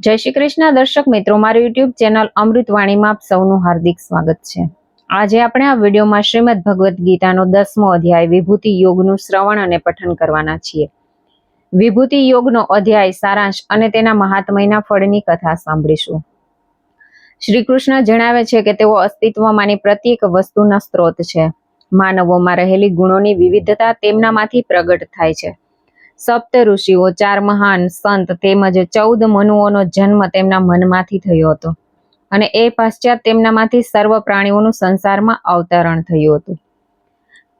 જય શ્રી કૃષ્ણ, દર્શક મિત્રો, મારી યુટ્યુબ ચેનલ અમૃતવાણીમાં આપ સૌનું હાર્દિક સ્વાગત છે. આજે આપણે આ વિડીયોમાં શ્રીમદ ભગવદ્ ગીતાનો દસમો અધ્યાય વિભૂતિ યોગનું શ્રવણ અને પઠન કરવાના છીએ. વિભૂતિ યોગનો અધ્યાય સારાંશ અને તેના મહાત્મયના ફળની કથા સાંભળીશું. શ્રી કૃષ્ણ જણાવે છે કે તેઓ અસ્તિત્વમાંની પ્રત્યેક વસ્તુના સ્ત્રોત છે. માનવોમાં રહેલી ગુણોની વિવિધતા તેમનામાંથી પ્રગટ થાય છે. સપ્ત ઋષિઓ ચાર મહાન સંત તેમજ ચૌદ મનુઓનો જન્મ તેમના મનમાંથી થયો હતો અને એ પશ્ચાત તેમનામાંથી સર્વ પ્રાણીઓનું સંસારમાં અવતરણ થયું હતું.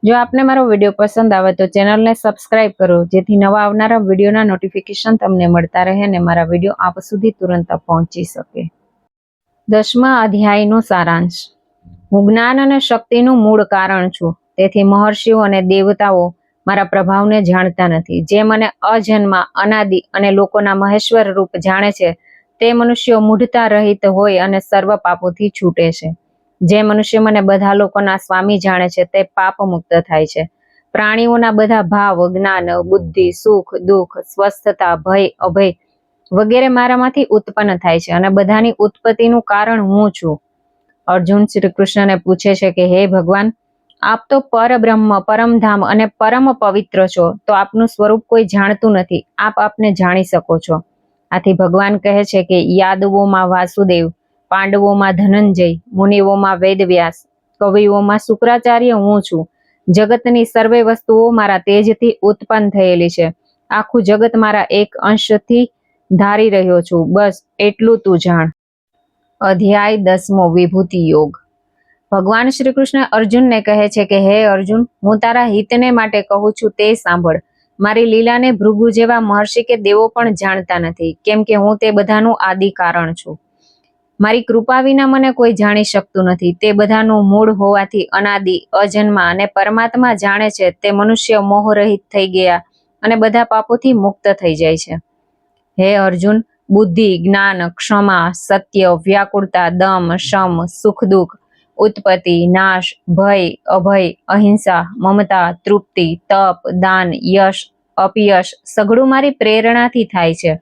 જો આપને મારો વીડિયો પસંદ આવે તો ચેનલને સબસ્ક્રાઇબ કરો, જેથી નવા આવનારા વિડીયોના નોટિફિકેશન તમને મળતા રહે અને મારા વીડિયો આપ સુધી તુરંત પહોંચી શકે. દસમા અધ્યાયનો સારાંશ. હું જ્ઞાન અને શક્તિનું મૂળ કારણ છું, તેથી મહર્ષિઓ અને દેવતાઓ મારા પ્રભાવને જાણતા નથી. જે મને અજન્મા, અનાદિ અને લોકોના મહેશ્વર રૂપ જાણે છે, તે મનુષ્યો મૂઢતા રહિત હોય અને સર્વ પાપોથી છૂટે છે. જે મનુષ્ય મને બધા લોકોના સ્વામી જાણે છે, તે પાપ મુક્ત થાય છે. પ્રાણીઓના બધા ભાવ, જ્ઞાન, બુદ્ધિ, સુખ, દુઃખ, સ્વસ્થતા, ભય, અભય વગેરે મારામાંથી ઉત્પન્ન થાય છે અને બધાની ઉત્પત્તિનું કારણ હું છું. અર્જુન શ્રી કૃષ્ણને પૂછે છે કે, હે ભગવાન આપ તો પરબ્રહ્મ, પરમધામ અને પરમ પવિત્ર છો, તો આપનું સ્વરૂપ કોઈ જાણતું નથી. આપ આપને જાણી શકો છો. આથી ભગવાન કહે છે કે યાદવોમાં વાસુદેવ, પાંડવોમાં ધનંજય, મુનિઓમાં વેદવ્યાસ, કવિઓમાં શુક્રાચાર્ય હું છું. જગતની સર્વે વસ્તુઓ મારા તેજથી ઉત્પન્ન થયેલી છે. આખું જગત મારા એક અંશથી ધારી રહ્યો છું. બસ એટલું તું જાણ. અધ્યાય દસમો વિભૂતિ યોગ. ભગવાન શ્રી કૃષ્ણ અર્જુનને કહે છે કે, હે અર્જુન, હું તારા હિતને માટે કહું છું તે સાંભળ. મારી લીલાને ભૃગુ જેવા મહર્ષિ કે દેવો પણ જાણતા નથી, કેમ કે હું તે બધાનું આદિ કારણ છું. મારી કૃપા વિના મને કોઈ જાણી શકતું નથી. તે બધાનું મૂળ હોવાથી અનાદિ, અજન્મા અને પરમાત્મા જાણે છે, તે મનુષ્ય મોહરહિત થઈ ગયા અને બધા પાપોથી મુક્ત થઈ જાય છે. હે અર્જુન, બુદ્ધિ, જ્ઞાન, ક્ષમા, સત્ય, વ્યાકુળતા, દમ, શમ, સુખ, દુઃખ ઉત્પત્તિ, નાશ, ભય, અભય, અહિંસા, મમતા, તૃપ્તિ, તપ, દાન, યશ, અપયશ સઘળું મારી પ્રેરણાથી થાય છે.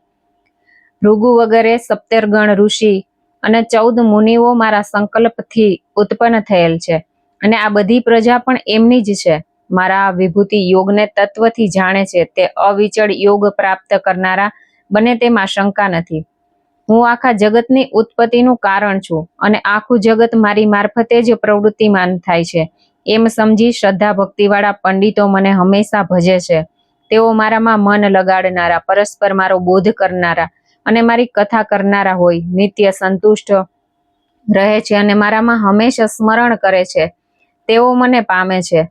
ભૃગુ વગેરે સપ્તરગણ ઋષિ અને ચૌદ મુનિઓ મારા સંકલ્પથી ઉત્પન્ન થયેલ છે અને આ બધી પ્રજા પણ એમની જ છે. મારા વિભૂતિ યોગને તત્વથી જાણે છે તે અવિચળ યોગ પ્રાપ્ત કરનારા, બને તેમાં શંકા નથી. હું આખા જગતની ઉત્પત્તિનું કારણ છું અને આખું જગત મારી મારફતે જ પ્રવૃત્તિમાન થાય છે. એમ સમજી શ્રદ્ધા ભક્તિવાળા પંડિતો મને હંમેશા ભજે છે. તેઓ મારામાં મન લગાડનારા, પરસ્પર મારો બોધ કરનારા અને મારી કથા કરનારા હોય, નિત્ય સંતુષ્ટ રહે છે અને મારામાં હંમેશા સ્મરણ કરે છે. તેઓ મને પામે છે.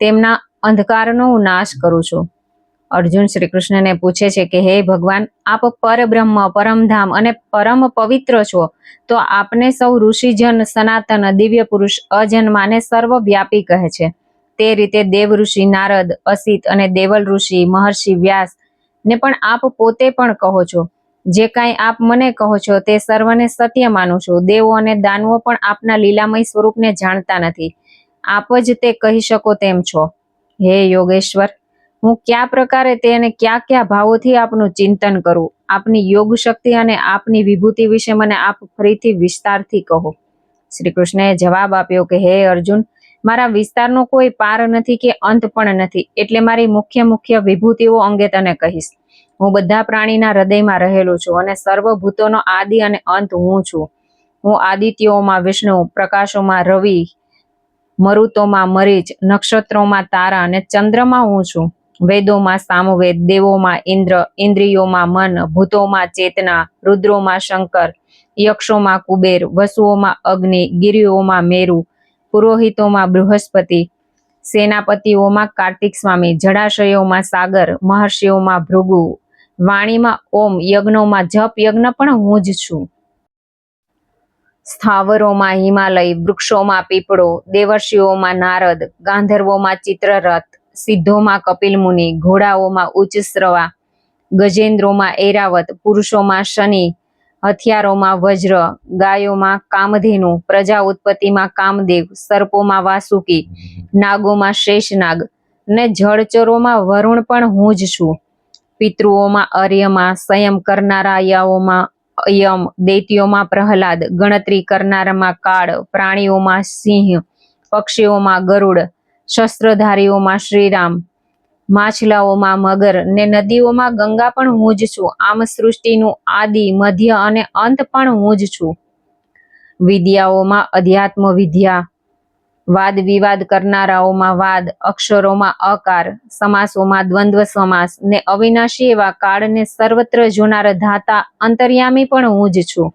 તેમના અંધકારનો હું નાશ કરું છું. અર્જુન શ્રી કૃષ્ણને પૂછે છે કે, હે ભગવાન, આપ પરબ્રહ્મ, પરમધામ અને પરમ પવિત્ર છો, તો આપને સૌ ઋષિજન, સનાતન, દિવ્ય પુરુષ અજન્માને સર્વવ્યાપી કહે છે. તે રીતે દેવ ઋષિ, નારદ, અસિત અને દેવલ ઋષિ, મહર્ષિ, વ્યાસ ને પણ આપ પોતે પણ કહો છો. જે કાંઈ આપ મને કહો છો તે સર્વને સત્ય માનું છું. દેવો અને દાનવો પણ આપના લીલામય સ્વરૂપને જાણતા નથી. આપ જ તે કહી શકો તેમ છો. હે યોગેશ્વર હું કયા પ્રકારે તે અને કયા કયા ભાવોથી આપનું ચિંતન કરું? આપની યોગ શક્તિ અને આપની વિભૂતિ વિશે મને આપ ફરીથી વિસ્તારથી કહો. શ્રી કૃષ્ણએ જવાબ આપ્યો કે, હે અર્જુન, મારા વિસ્તારનો કોઈ પાર નથી કે અંત પણ નથી, એટલે મારી મુખ્ય મુખ્ય વિભૂતિઓ અંગે તને કહીશ. હું બધા પ્રાણીના હૃદયમાં રહેલો છું અને સર્વભૂતોનો આદિ અને અંત હું છું. હું આદિત્યોમાં, વિષ્ણુ, પ્રકાશોમાં, રવિ, મરુતોમાં, મરીચ, નક્ષત્રોમાં, તારા અને ચંદ્રમાં હું છું. વેદોમાં સામવેદ, દેવોમાં ઇન્દ્ર, ઇન્દ્રિયોમાં મન, ભૂતોમાં ચેતના, રુદ્રોમાં શંકર, યક્ષોમાં કુબેર, વસુઓમાં અગ્નિ, ગિરિઓમાં મેરુ, પુરોહિતોમાં બૃહસ્પતિ, સેનાપતિઓમાં કાર્તિક સ્વામી, જળાશયોમાં સાગર, મહર્ષિઓમાં ભૃગુ, વાણીમાં ઓમ, યજ્ઞોમાં જપ, યજ્ઞ પણ હું જ છું. સ્થાવરોમાં હિમાલય, વૃક્ષોમાં પીપળો, દેવર્ષિઓમાં નારદ, ગાંધર્વોમાં ચિત્રરથ સિદ્ધોમાં કપિલ મુનિ, ઘોડાઓમાં ઉચ્ચસ્રવા ગજેન્દ્રોમાં એરાવત, પુરુષોમાં શનિ, હથિયારોમાં વજ્ર, ગાયોમાં કામધેનુ, પ્રજા ઉત્પત્તિમાં કામદેવ, સર્પોમાં વાસુકી, નાગોમાં શેષનાગ ને જળચરોમાં વરુણ પણ હું જ છું. પિતૃઓમાં અર્યમાં, સંયમ કરનારાયાઓમાં યમ દૈત્યોમાં પ્રહલાદ, ગણતરી કરનારામાં કાળ, પ્રાણીઓમાં સિંહ, પક્ષીઓમાં ગરુડ શસ્ત્રધારીઓમાં શ્રીરામ, માછલાઓમાં મગર ને નદીઓમાં ગંગા પણ હું જ છું. આમ સૃષ્ટિનું આદિ, મધ્ય અને અંત પણ હું જ છું. વિદ્યાઓમાં અધ્યાત્મ વિદ્યા વાદ વિવાદ કરનારાઓમાં વાદ, અક્ષરોમાં અકાર, સમાસોમાં દ્વંદ્વ સમાસ ને અવિનાશી એવા કાળને સર્વત્ર જોનાર ધાતા અંતર્યામી પણ હું જ છું.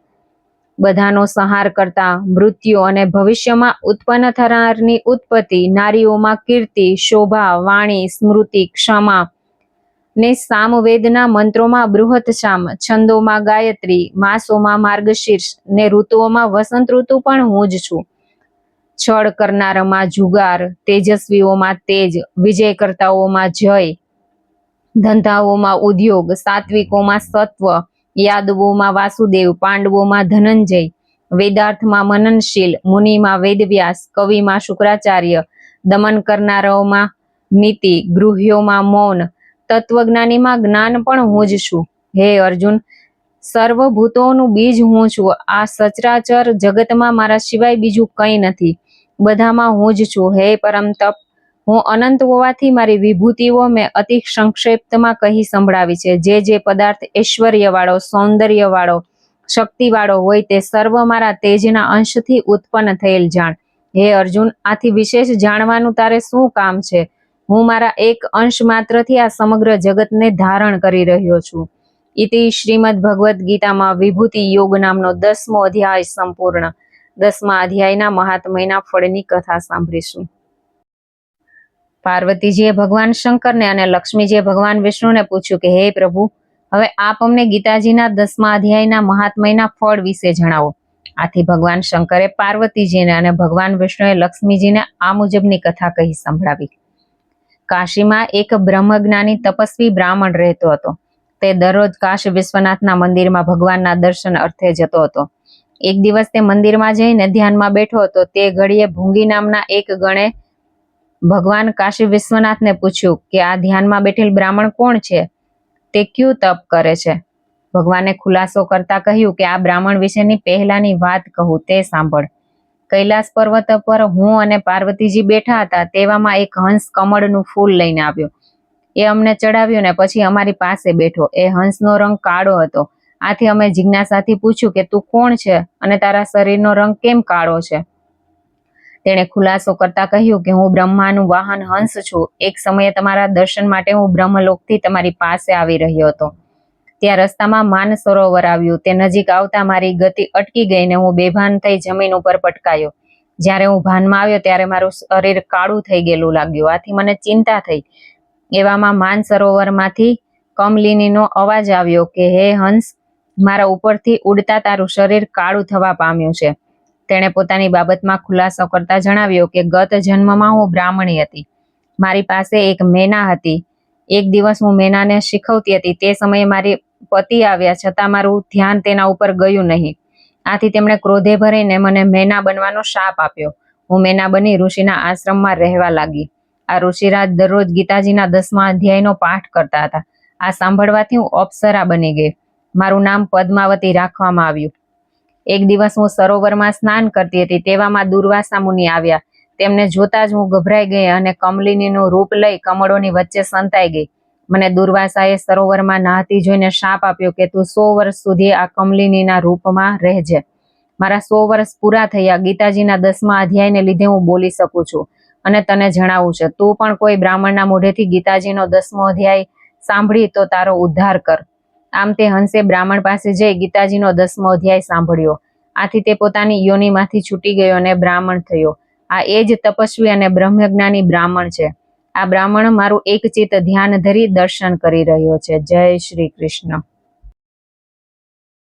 બધાનો સંહાર કરતા મૃત્યુ અને ભવિષ્યમાં ઉત્પન્ન થનારની ઉત્પત્તિ, નારીઓમાં કીર્તિ, શોભા, વાણી, સ્મૃતિ, ક્ષમા ને સામવેદના મંત્રોમાં બૃહત શામ, છંદોમાં ગાયત્રી, માસોમાં માર્ગશીર્ષ ને ઋતુઓમાં વસંત ઋતુ પણ હું જ છું. છળ કરનારામાં જુગાર, તેજસ્વીઓમાં તેજ વિજય કરતાઓમાં જય, ધંધાઓમાં ઉદ્યોગ, સાત્વિકોમાં સત્વ યાદવોમાં વાસુદેવ, પાંડવોમાં ધનંજય, વેદાર્થમાં મનનશીલ, મુનિમાં વેદવ્યાસ, કવિમાં શુક્રાચાર્ય, દમન કરનારાઓમાં નીતિ, ગૃહ્યોમાં મૌન, તત્વજ્ઞાનીમાં જ્ઞાન પણ હું જ છું. હે અર્જુન, સર્વભૂતોનું બીજ હું છું. આ સચરાચર જગતમાં મારા સિવાય બીજું કંઈ નથી. બધામાં હું જ છું. હે પરમ તપ હું અનંત હોવાથી મારી વિભૂતિઓ મેં અતિ સંક્ષેપ્તમાં કહી સંભળાવી છે. જે જે પદાર્થ ઐશ્વર્યવાળો, સૌંદર્યવાળો, શક્તિવાળો હોય તે સર્વ મારા તેજના અંશથી ઉત્પન્ન થયેલ જાણ. હે અર્જુન, આથી વિશેષ જાણવાનું તારે શું કામ છે? હું મારા એક અંશ માત્રથી આ સમગ્ર જગતને ધારણ કરી રહ્યો છું. ઇતિ શ્રીમદ ભગવદ્ ગીતામાં વિભૂતિ યોગ નામનો દસમો અધ્યાય સંપૂર્ણ. દસમા અધ્યાયના મહાત્મયના ફળની કથા સાંભળીશું. પાર્વતીજીએ ભગવાન શંકરને અને લક્ષ્મીજીએ ભગવાન વિષ્ણુને પૂછ્યું કે, હે પ્રભુ, હવે આપ અમને ગીતાજીના દસમા અધ્યાયના મહાત્મયના ફળ વિશે જણાવો. આથી ભગવાન શંકરે પાર્વતીજીને અને ભગવાન વિષ્ણુએ લક્ષ્મીજીને આ મુજબની કથા કહી સંભળાવી. કાશીમાં એક બ્રહ્મજ્ઞાની તપસ્વી બ્રાહ્મણ રહેતો હતો. તે દરરોજ કાશી વિશ્વનાથના મંદિરમાં ભગવાનના દર્શન અર્થે જતો હતો. એક દિવસ તે મંદિરમાં જઈને ધ્યાનમાં બેઠો હતો. તે ઘડીએ ભૂંગી નામના એક ગણે ભગવાન કાશી વિશ્વનાથને પૂછ્યું કે આ ધ્યાનમાં બેઠેલ બ્રાહ્મણ કોણ છે? તે ક્યું તપ કરે છે? ભગવાને ખુલાસો કરતા કહ્યું કે આ બ્રાહ્મણ વિશેની પહેલાની વાત કહું, તે સાંભળ. કૈલાસ પર્વત પર હું અને પાર્વતીજી બેઠા હતા, તેવામાં એક હંસ કમળનું ફૂલ લઈને આવ્યો. એ અમને ચડાવ્યું ને પછી અમારી પાસે બેઠો. એ હંસનો રંગ કાળો હતો. આથી અમે જિજ્ઞાસાથી પૂછ્યું કે તું કોણ છે? અને તારા શરીરનો રંગ કેમ કાળો છે? તેણે ખુલાસો કરતા કહ્યું કે હું બ્રહ્માનું વાહન હંસ છું. એક સમયે તમારા દર્શન માટે હું બ્રહ્મલોકથી તમારી પાસે આવી રહ્યો હતો. ત્યાં રસ્તામાં માન સરોવર આવ્યું. તે નજીક આવતા મારી ગતિ અટકી ગઈ ને હું બેભાન થઈ જમીન ઉપર પટકાયો. જ્યારે હું ભાનમાં આવ્યો ત્યારે મારું શરીર કાળું થઈ ગયેલું લાગ્યું. આથી મને ચિંતા થઈ. એવામાં માન સરોવરમાંથી કમલિનીનો અવાજ આવ્યો કે, હે હંસ, મારા ઉપરથી ઉડતા તારું શરીર કાળું થવા પામ્યું છે. તેણે પોતાની બાબતમાં ખુલાસો કરતા જણાવ્યો કે, ગત જન્મમાં હું બ્રાહ્મણી હતી. મારી પાસે એક મેના હતી. એક દિવસ હું મેનાને શીખવતી હતી. તે સમયે મારી પતિ આવ્યા. છતાં મારું ધ્યાન તેના ઉપર ગયું નહીં. આથી તેમણે ક્રોધે ભરીને મને મેના બનવાનો શાપ આપ્યો. હું મેના બની ઋષિના આશ્રમમાં રહેવા લાગી. આ ઋષિરાજ દરરોજ ગીતાજીના દસમા અધ્યાયનો પાઠ કરતા હતા. આ સાંભળવાથી હું અપ્સરા બની ગઈ. મારું નામ પદ્માવતી રાખવામાં આવ્યું. એક દિવસ હું સરોવરમાં સ્નાન કરતી હતી, તેવામાં દુર્વાસા મુનિ આવ્યા. તેમને જોતા જ હું ગભરાઈ ગઈ અને કમલિનીનું રૂપ લઈ કમળોની વચ્ચે સંતાઈ ગઈ. મને દુર્વાસાએ સરોવરમાં નહાતી જોઈને શાપ આપ્યો કે તું સો વર્ષ સુધી આ કમલિનીના રૂપમાં રહેજે. મારા સો વર્ષ પૂરા થયા, ગીતાજીના દસમા અધ્યાયને લીધે હું બોલી શકું છું અને તને જણાવું છે. તું પણ કોઈ બ્રાહ્મણના મોઢેથી ગીતાજીનો દસમો અધ્યાય સાંભળી તો તારો ઉદ્ધાર કર. આમ તે હંસે બ્રાહ્મણ પાસે જઈ ગીતાજીનો દસમો અધ્યાય સાંભળ્યો. આથી તે પોતાની યોનિમાંથી છૂટી ગયો અને બ્રાહ્મણ થયો. આ એ જ તપસ્વી અને બ્રહ્મજ્ઞાની બ્રાહ્મણ છે. આ બ્રાહ્મણ મારું એક ચિત્ત ધ્યાન ધરી દર્શન કરી રહ્યો છે. જય શ્રી કૃષ્ણ.